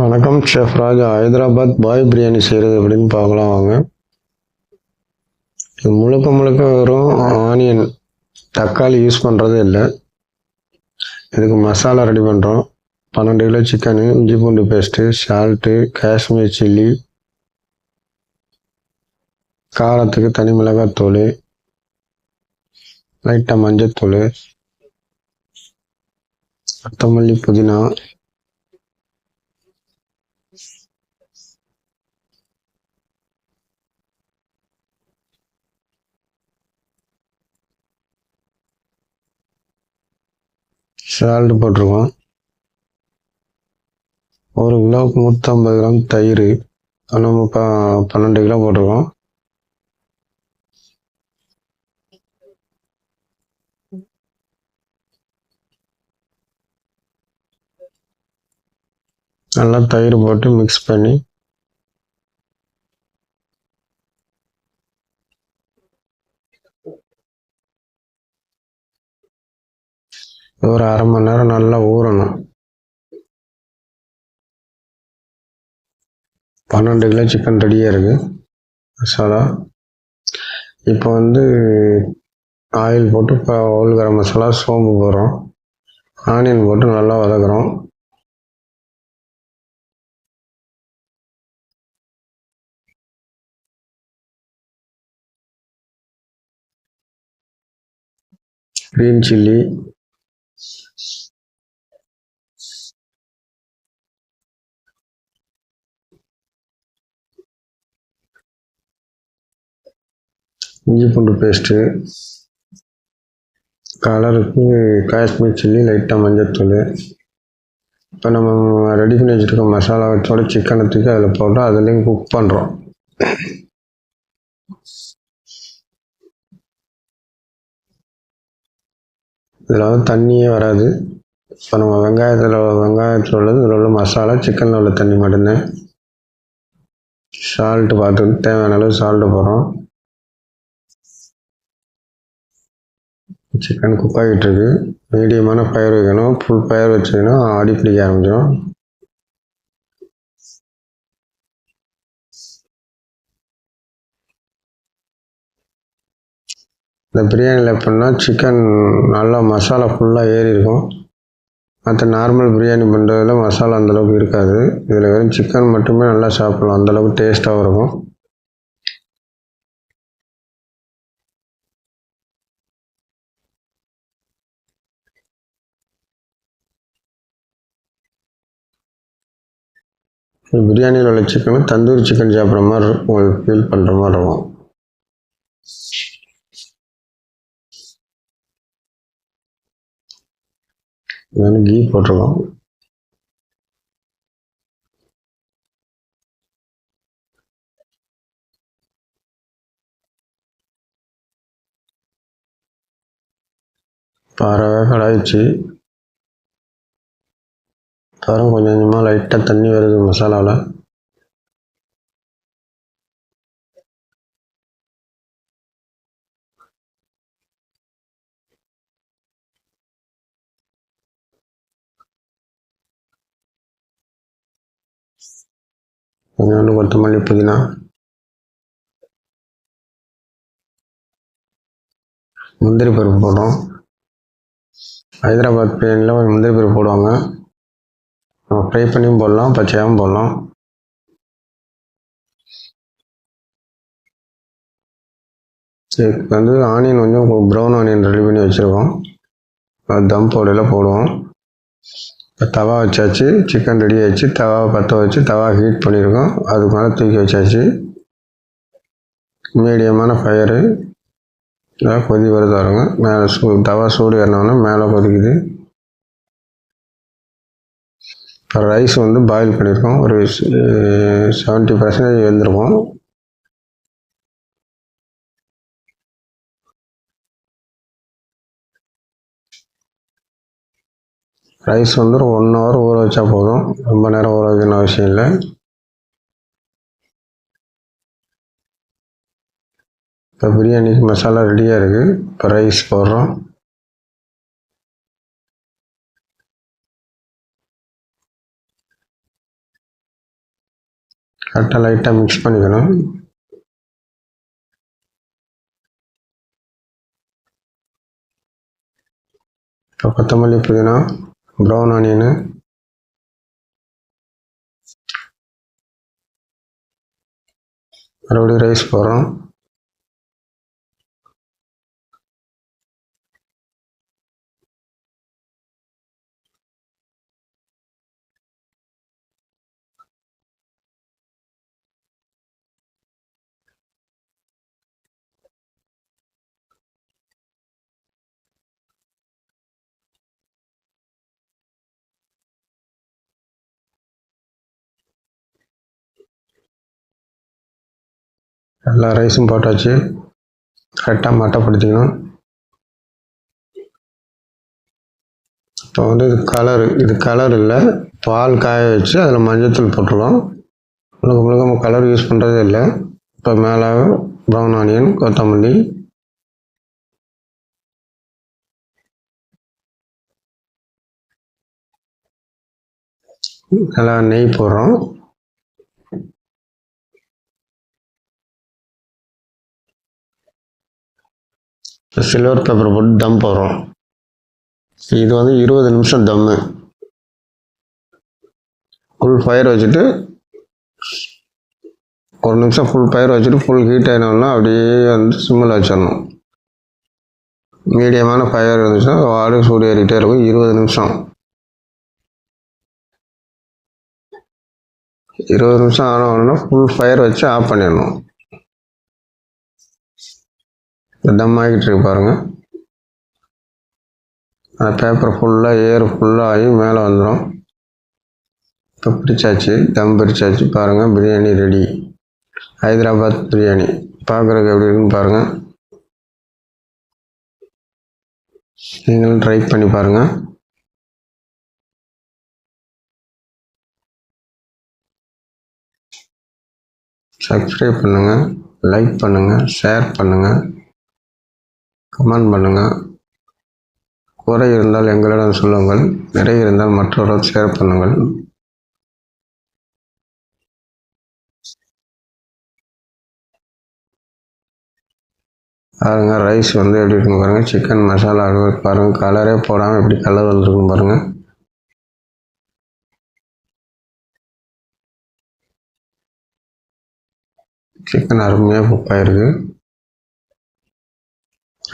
வணக்கம் ஷெஃப் ராஜா ஹைதராபாத் பாய் பிரியாணி செய்கிறது எப்படின்னு பார்க்கலாம் வாங்க. இது முழுக்க முழுக்க வெறும் ஆனியன் தக்காளி யூஸ் பண்ணுறதே இல்லை. இதுக்கு மசாலா ரெடி பண்ணுறோம் பன்னெண்டு கிலோ சிக்கனு இஞ்சி பூண்டு பேஸ்ட்டு சால்ட்டு காஷ்மீர் சில்லி காரத்துக்கு தனி மிளகாத்தூள் லைட்டாக மஞ்சத்தூள் கொத்தமல்லி புதினா சால்ட் போட்டிருக்கோம். ஒரு கிலோவுக்கு நூற்றம்பது கிராம் தயிர் நம்ம ப பன்னெண்டு கிலோ போட்டிருக்கோம். நல்லா தயிர் போட்டு மிக்ஸ் பண்ணி. ஒரு அரை மணி நேரம் நல்லா ஊறணும். பன்னெண்டு கிலோ சிக்கன் ரெடியாக இருக்குது மசாலா. இப்போ வந்து ஆயில் போட்டு இப்போ ஓல் கரம் மசாலா சோம்பு போடுறோம். ஆனியன் போட்டு நல்லா வதக்குறோம். கிரீன் சில்லி இஞ்சி பூண்டு பேஸ்ட்டு கலருக்கு காஷ்மீர் சில்லி லைட்டாக மஞ்சத்தூள். இப்போ நம்ம ரெடி பண்ணி வச்சுருக்க மசாலா சிக்கனை தூக்கி அதில் போட்டு அதுலேயும் குக் பண்ணுறோம் இதில் வந்து தண்ணியே வராது. இப்போ நம்ம வெங்காயத்தில் வெங்காயத்தில் உள்ளது இதில் உள்ள மசாலா சிக்கனில் உள்ள தண்ணி மட்டும்தான். சால்ட்டு பார்த்து தேவையான அளவு சால்ட்டு போடுறோம். சிக்கன் குக் இருக்கு. மீடியமான பயிர் வைக்கணும். ஃபுல் பயிர் வச்சுக்கணும். அடி பிடிக்க ஆரம்பிச்சிடும் இந்த பிரியாணியில் எப்படின்னா சிக்கன் நல்லா மசாலா ஃபுல்லாக ஏறி இருக்கும் மற்ற நார்மல் பிரியாணி பண்ணுறதுல மசாலா அந்தளவுக்கு இருக்காது. இதில் வெறும் சிக்கன் மட்டுமே நல்லா சாப்பிடலாம். அந்தளவுக்கு டேஸ்ட்டாகவும் இருக்கும். பிரியாணியில் உள்ள சிக்கனும் தந்தூரி சிக்கன் சாப்பிட்ற மாதிரி இருக்கும். உங்களுக்கு ஃபீல் பண்ணுற மாதிரி இருக்கும். வந்து கீ போட்டிருக்கோம். பறவை கடாயிச்சு பாருங்க கொஞ்சம் கொஞ்சமாக லைட்டாக தண்ணி வருது மசாலாவில் கொஞ்சோண்டு கொத்தமல்லி புதினா. முந்திரி பருப்பு போடுறோம். ஹைதராபாத் பிரியாணியில் ஒரு முந்திரி பருப்பு போடுவாங்க. நம்ம ஃப்ரை பண்ணியும் போடலாம் பச்சையாகவும் போடலாம். இப்போ வந்து ஆனியன் கொஞ்சம் ப்ரௌன் ஆனியன் ரெடி பண்ணி வச்சுருக்கோம். தம் போடையில் போடுவோம். தவா வச்சாச்சு சிக்கன் ரெடி ஆகிடுச்சு தவாவை பற்ற வச்சு தவா ஹீட் பண்ணியிருக்கோம் அதுக்கு மேலே தூக்கி வச்சாச்சு. மீடியமான ஃபயரு கொதி வருது வருங்க மேலே சூ தவா சூடு ஏறினோடனே மேலே கொதிக்குது. இப்போ ரைஸ் வந்து பாயில் பண்ணியிருக்கோம் ஒரு செவன்ட்டி பர்சன்டேஜ் வெந்திருக்கும் ரைஸ் வந்து ஒரு ஒன் ஹவர் ஊற வச்சா போதும். ரொம்ப நேரம் ஊற வைக்கணும் அவசியம் இல்லை. இப்போ பிரியாணிக்கு மசாலா ரெடியாக இருக்குது இப்போ ரைஸ் போடுறோம். கரெக்டாக லைட்டாக மிக்ஸ் பண்ணிக்கணும். இப்போ கொத்தமல்லி புதினா. ப்ரௌன் ஆனியனு மறுபடியும் ரைஸ் போடுறோம். எல்லா ரைஸும் போட்டாச்சு. கரெக்டாக மட்டப்படுத்திக்கணும் இப்போ வந்து இது கலரு இது கலர் இல்லை. பால் காய வச்சு அதில் மஞ்சத்தூள் போட்டுருவோம். முழுக்க முழுக்க நம்ம கலர் யூஸ் பண்ணுறதே இல்லை. இப்போ மேலே ப்ரௌன் ஆனியன் கொத்தமல்லி. நல்லா நெய் போடுறோம். சில்வர் பேப்பர் போட்டு தம் போடுறோம். இது வந்து இருபது நிமிஷம் தம்மு ஃபுல் ஃபயர் வச்சுட்டு ஒரு நிமிஷம் ஃபுல் ஃபயர் வச்சுட்டு ஃபுல் ஹீட் ஆகினோம்னா அப்படியே வந்து சிம்மில் வச்சிடணும். மீடியமான ஃபயர் இருந்துச்சுன்னா வாடு சூடு ஏறிக்கிட்டே இருக்கும். இருபது நிமிஷம். இருபது நிமிஷம் ஆன உடனே ஃபுல் ஃபயர் வச்சு ஆஃப் பண்ணிடணும். தம் ஆகிட்டு இருக்கு பாருங்கள் அந்த பேப்பர் ஃபுல்லாக ஏர் ஃபுல்லாக ஆகி மேலே வந்துடும் இப்போ பிடிச்சாச்சு தம் பிரிச்சாச்சு பாருங்கள் பிரியாணி ரெடி ஹைதராபாத் பிரியாணி. பார்க்குறதுக்கு எப்படி இருக்குன்னு பாருங்கள் நீங்களும் ட்ரை பண்ணி பாருங்கள் சப்ஸ்கிரைப் பண்ணுங்கள் லைக் பண்ணுங்கள் ஷேர் பண்ணுங்கள் கமெண்ட் பண்ணுங்கள் குறை இருந்தால் எங்களிடம் சொல்லுங்கள். நிறை இருந்தால் மற்றவர்கள் ஷேர் பண்ணுங்கள். பாருங்க ரைஸ் வந்து எப்படி இருக்குன்னு பாருங்கள் சிக்கன் மசாலா பாருங்கள் கலரே போடாமல் எப்படி கலர் வந்துருக்குன்னு பாருங்கள் சிக்கன் அருமையாக குக் ஆயிருக்கு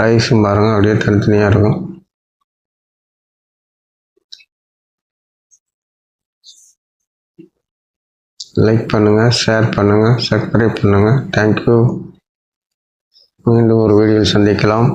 ரைஸும் பாருங்கள் அப்படியே தனித்தனியாக இருக்கும். லைக் பண்ணுங்கள் ஷேர் பண்ணுங்கள் சப்ஸ்கிரைப் பண்ணுங்கள் தேங்க்யூ மீண்டும் ஒரு வீடியோவில் சந்திக்கலாம்.